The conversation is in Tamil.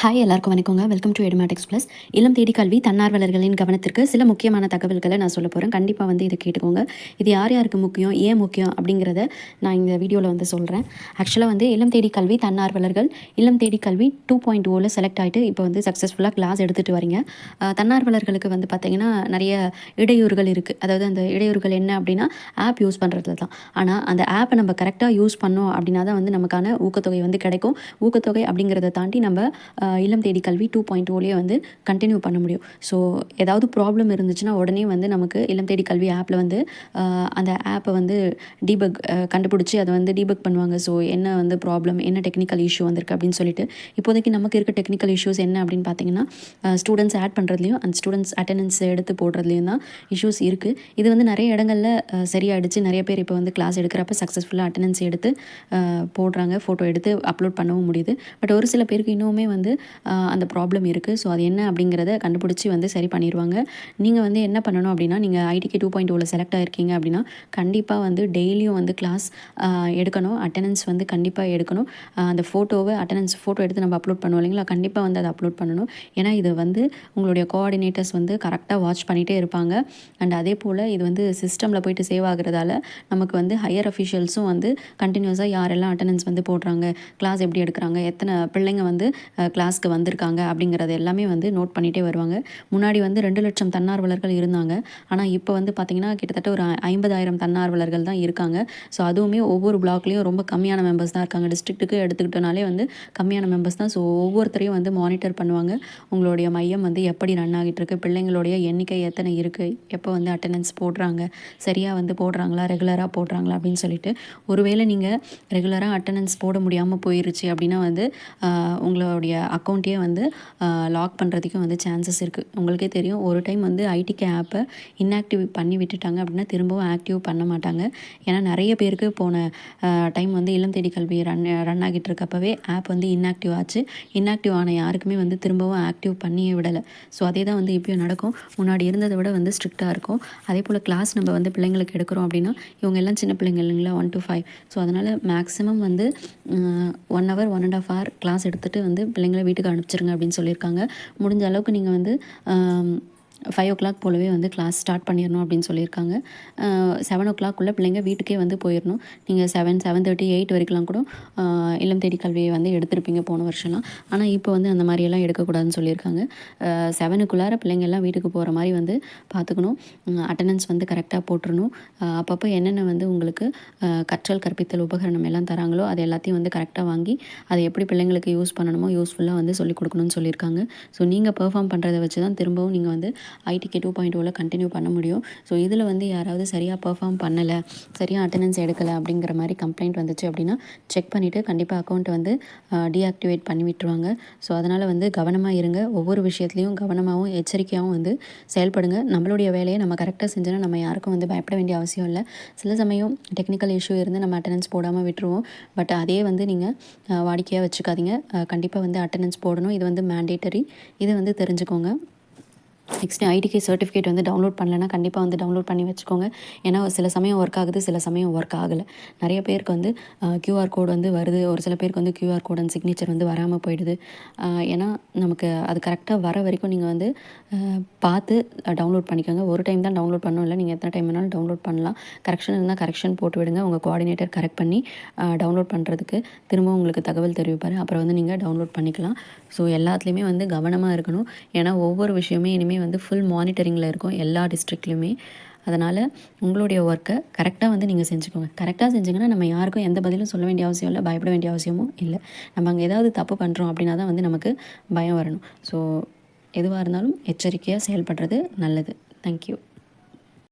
ஹாய் எல்லாருக்கும் வணக்கங்க. வெல்கம் டு எடுமேட்டிக்ஸ் ப்ளஸ் இளம் தேடி கல்வி தன்னார்வலர்களின் கவனத்திற்கு சில முக்கியமான தகவல்களை நான் சொல்ல போகிறேன் கண்டிப்பாக வந்து இதை கேட்டுக்கோங்க. இது யார் யாருக்கு முக்கியம் ஏன் முக்கியம் அப்படிங்கிறத நான் இந்த வீடியோவில் வந்து சொல்கிறேன் ஆக்சுவலாக வந்து இளம் தேடி கல்வி தன்னார்வலர்கள் இளம் தேடி கல்வி டூ பாயிண்ட் ஓவில் செலக்ட் ஆகிட்டு இப்போ வந்து சக்ஸஸ்ஃபுல்லாக கிளாஸ் எடுத்துகிட்டு வரீங்க. தன்னார்வலர்களுக்கு வந்து பார்த்திங்கன்னா நிறைய இடையூறுகள் இருக்குது அதாவது அந்த இடையூறுகள் என்ன அப்படின்னா ஆப் யூஸ் பண்ணுறதுல தான். ஆனால் அந்த ஆப்பை நம்ம கரெக்டாக யூஸ் பண்ணோம் அப்படின்னா தான் வந்து நமக்கான ஊக்கத்தொகை வந்து கிடைக்கும். ஊக்கத்தொகை அப்படிங்கிறத தாண்டி நம்ம இல்லம் தேடி கல்வி டூ பாயிண்ட் ஓலேயே வந்து கண்டினியூ பண்ண முடியும். ஸோ ஏதாவது ப்ராப்ளம் இருந்துச்சுன்னா உடனே வந்து நமக்கு இல்லம் தேடி கல்வி ஆப்பில் வந்து அந்த ஆப்பை வந்து டீபக் கண்டுபிடிச்சி அதை வந்து டீபக் பண்ணுவாங்க. ஸோ என்ன வந்து ப்ராப்ளம் என்ன டெக்னிக்கல் இஷ்யூ வந்திருக்கு அப்படின்னு சொல்லிட்டு இப்போதைக்கு நமக்கு இருக்க டெக்னிக்கல் இஷ்யூஸ் என்ன அப்படின்னு பார்த்தீங்கன்னா ஸ்டூடெண்ட்ஸ் ஆட் பண்ணுறதுலையும் அந்த ஸ்டூடெண்ட்ஸ் அட்டண்டன்ஸ் எடுத்து போடுறதுலையும் தான் இஷ்யூஸ் இருக்குது இது வந்து நிறைய இடங்களில் சரியாயிடுச்சு. நிறைய பேர் இப்போ வந்து கிளாஸ் எடுக்கிறப்ப சக்ஸஸ்ஃபுல்லாக அட்டண்டன்ஸ் எடுத்து போடுறாங்க. ஃபோட்டோ எடுத்து அப்லோட் பண்ணவும் முடியுது. பட் ஒரு சில பேருக்கு இன்னுமே வந்து அந்த ப்ராப்ளம் இருக்குது ஸோ அது என்ன அப்படிங்கிறத கண்டுபிடிச்சி வந்து சரி பண்ணிடுவாங்க நீங்கள் வந்து என்ன பண்ணணும் அப்படின்னா நீங்கள் ஐடிகே டூ பாயிண்ட் ஓவில் oh செலக்ட் ஆகிருக்கீங்க அப்படின்னா கண்டிப்பாக வந்து டெய்லியும் வந்து கிளாஸ் எடுக்கணும். அட்டண்டன்ஸ் வந்து கண்டிப்பாக எடுக்கணும். அந்த ஃபோட்டோவை அட்டண்டன்ஸ் ஃபோட்டோ எடுத்து நம்ம அப்லோட் பண்ணுவோம் இல்லைங்களா? கண்டிப்பாக வந்து அதை அப்லோட் பண்ணணும். ஏன்னா இது வந்து உங்களுடைய கோஆர்டினேட்டர்ஸ் வந்து கரெக்டாக வாட்ச் பண்ணிகிட்டே இருப்பாங்க. அண்ட் அதே போல் இது வந்து சிஸ்டமில் போயிட்டு சேவ் ஆகுறதால நமக்கு வந்து ஹையர் அஃபிஷியல்ஸும் வந்து கண்டினியூஸாக யாரெல்லாம் அட்டண்டன்ஸ் வந்து போடுறாங்க கிளாஸ் எப்படி எடுக்கிறாங்க எத்தனை பிள்ளைங்க வந்து கிளாஸ்க்கு வந்திருக்காங்க அப்படிங்கிறது எல்லாமே வந்து நோட் பண்ணிகிட்டே வருவாங்க. முன்னாடி வந்து ரெண்டு லட்சம் தன்னார்வலர்கள் இருந்தாங்க. ஆனால் இப்போ வந்து பார்த்திங்கன்னா கிட்டத்தட்ட ஒரு ஐம்பதாயிரம் தன்னார்வலர்கள் தான் இருக்காங்க. ஸோ அதுவுமே ஒவ்வொரு பிளாக்லேயும் ரொம்ப கம்மியான மெம்பர்ஸ் தான் இருக்காங்க. டிஸ்ட்ரிக்ட்டுக்கு எடுத்துக்கிட்டனாலே வந்து கம்மியான மெம்பர்ஸ் தான். ஸோ ஒவ்வொருத்தரையும் வந்து மானிட்டர் பண்ணுவாங்க. உங்களுடைய மையம் வந்து எப்படி ரன் ஆகிட்டு இருக்கு? பிள்ளைங்களுடைய எண்ணிக்கை எத்தனை இருக்குது எப்போ வந்து அட்டண்டன்ஸ் போடுறாங்க? சரியாக வந்து போடுறாங்களா? ரெகுலராக போடுறாங்களா? அப்படின்னு சொல்லிட்டு. ஒருவேளை நீங்கள் ரெகுலராக அட்டண்டன்ஸ் போட முடியாமல் போயிருச்சு அப்படின்னா வந்து உங்களுடைய அக்கௌண்ட்டையே வந்து லாக் பண்ணுறதுக்கும் வந்து சான்சஸ் இருக்குது உங்களுக்கே தெரியும் ஒரு டைம் வந்து ஐடிகே ஆப்பை இன்ஆக்டிவ் பண்ணி விட்டுட்டாங்க அப்படின்னா திரும்பவும் ஆக்டிவ் பண்ண மாட்டாங்க. ஏன்னா நிறைய பேருக்கு போன டைம் வந்து இளம் தேடி கல்வி ரன் ரன் ஆகிட்டு இருக்கப்பவே ஆப் வந்து இன்ஆக்டிவ் ஆச்சு. இன்ஆக்டிவ் ஆன யாருக்குமே வந்து திரும்பவும் ஆக்டிவ் பண்ணியே விடலை. ஸோ அதே தான் வந்து இப்போயும் நடக்கும். முன்னாடி இருந்ததை விட வந்து ஸ்ட்ரிக்டாக இருக்கும். அதே போல் கிளாஸ் நம்ம வந்து பிள்ளைங்களுக்கு எடுக்கிறோம் அப்படின்னா இவங்க எல்லாம் சின்ன பிள்ளைங்க இல்லைங்களா? ஒன் டு ஃபைவ் ஸோ அதனால் மேக்ஸிமம் வந்து one hour one and half hour class எடுத்துகிட்டு வந்து பிள்ளைங்களை வீட்டுக்கு அனுப்பிச்சிருங்க அப்படின்னு சொல்லியிருக்காங்க. முடிஞ்ச அளவுக்கு நீங்கள் வந்து ஃபைவ் ஓ கிளாக் போலவே வந்து கிளாஸ் ஸ்டார்ட் பண்ணிடணும் அப்படின்னு சொல்லியிருக்காங்க. செவன் ஓ கிளாக்குள்ளே பிள்ளைங்க வீட்டுக்கே வந்து போயிடணும். நீங்கள் செவன் செவன் தேர்ட்டி எயிட் வரைக்கும்லாம் கூட இளம் தேடி கல்வியை வந்து எடுத்திருப்பீங்க போன வருஷம்லாம். ஆனால் இப்போ வந்து அந்த மாதிரியெல்லாம் எடுக்கக்கூடாதுன்னு சொல்லியிருக்காங்க. செவனுக்குள்ளார பிள்ளைங்க எல்லாம் வீட்டுக்கு போகிற மாதிரி வந்து பார்த்துக்கணும் அட்டண்டன்ஸ் வந்து கரெக்டாக போட்டுருணும் அப்பப்போ என்னென்ன வந்து உங்களுக்கு கற்றல் கற்பித்தல் உபகரணம் எல்லாம் தராங்களோ அது எல்லாத்தையும் வந்து கரெக்டாக வாங்கி அதை எப்படி பிள்ளைங்களுக்கு யூஸ் பண்ணணுமோ யூஸ்ஃபுல்லாக வந்து சொல்லிக் கொடுக்கணும்னு சொல்லியிருக்காங்க. ஸோ நீங்கள் பெர்ஃபார்ம் பண்ணுறதை வச்சு தான் திரும்பவும் நீங்கள் வந்து ஐடிகே டூ பாயிண்ட் ஓவில் கண்டினியூ பண்ண முடியும். ஸோ இதில் வந்து யாராவது சரியாக பர்ஃபார்ம் பண்ணலை சரியாக அட்டண்டன்ஸ் எடுக்கலை அப்படிங்கிற மாதிரி கம்ப்ளைண்ட் வந்துச்சு அப்படின்னா செக் பண்ணிவிட்டு கண்டிப்பாக அக்கௌண்ட் வந்து டீஆக்டிவேட் பண்ணி விட்டுருவாங்க. ஸோ அதனால் வந்து கவனமாக இருங்க. ஒவ்வொரு விஷயத்துலையும் கவனமாகவும் எச்சரிக்கையாகவும் வந்து செயல்படுங்க. நம்மளுடைய வேலையை நம்ம கரெக்டாக செஞ்சோன்னா நம்ம யாருக்கும் வந்து பயப்பட வேண்டிய அவசியம் இல்லை. சில சமயம் டெக்னிக்கல் இஷ்யூ இருந்து நம்ம அட்டண்டன்ஸ் போடாமல் விட்டுருவோம். பட் அதே வந்து நீங்கள் வாடிக்கையாக வச்சுக்காதீங்க. கண்டிப்பாக வந்து அட்டண்டன்ஸ் போடணும். இது வந்து மேண்டேட்டரி இதை வந்து தெரிஞ்சுக்கோங்க. நெக்ஸ்ட்டு ஐடிகே சர்டிஃபிகேட் வந்து டவுன்லோட் பண்ணலைன்னா கண்டிப்பாக வந்து டவுன்லோட் பண்ணி வச்சுக்கோங்க. ஏன்னா சில சமயம் ஒர்க் ஆகுது சில சமயம் ஒர்க் ஆகலை. நிறைய பேருக்கு வந்து க்யூஆர் கோட் வந்து வருது. ஒரு சில பேருக்கு வந்து க்யூஆர் கோட் அண்ட் சிக்னேச்சர் வந்து வராமல் போயிடுது. ஏன்னா நமக்கு அது கரெக்டாக வர வரைக்கும் நீங்கள் வந்து பார்த்து டவுன்லோட் பண்ணிக்கோங்க. ஒரு டைம் தான் டவுன்லோட் பண்ணணும். இல்லை நீங்கள் எத்தனை டைம் வேணாலும் டவுன்லோட் பண்ணலாம். கரெக்ஷன் இருந்தால் கரெக்ஷன் போட்டு விடுங்க. உங்கள் கோஆர்டினேட்டர் கரெக்ட் பண்ணி டவுன்லோட் பண்ணுறதுக்கு திரும்ப உங்களுக்கு தகவல் தெரிவிப்பார். அப்புறம் வந்து நீங்கள் டவுன்லோட் பண்ணிக்கலாம். ஸோ எல்லாத்துலேயுமே வந்து கவனமாக இருக்கணும். ஏன்னா ஒவ்வொரு விஷயமே இனிமேல் வந்து ஃபுல் மானிட்டரிங்கில் இருக்கும் எல்லா டிஸ்ட்ரிக்ட்லையுமே அதனால் உங்களுடைய ஒர்க்கை கரெக்டாக வந்து நீங்கள் செஞ்சுக்கோங்க. கரெக்டாக செஞ்சிங்கன்னா நம்ம யாருக்கும் எந்த பதிலும் சொல்ல வேண்டிய அவசியம் இல்லை பயப்பட வேண்டிய அவசியமும் இல்லை. நம்ம அங்கே ஏதாவது தப்பு பண்ணுறோம் அப்படின்னா தான் வந்து நமக்கு பயம் வரணும். ஸோ எதுவாக இருந்தாலும் எச்சரிக்கையாக செயல்படுறது நல்லது. தேங்க்யூ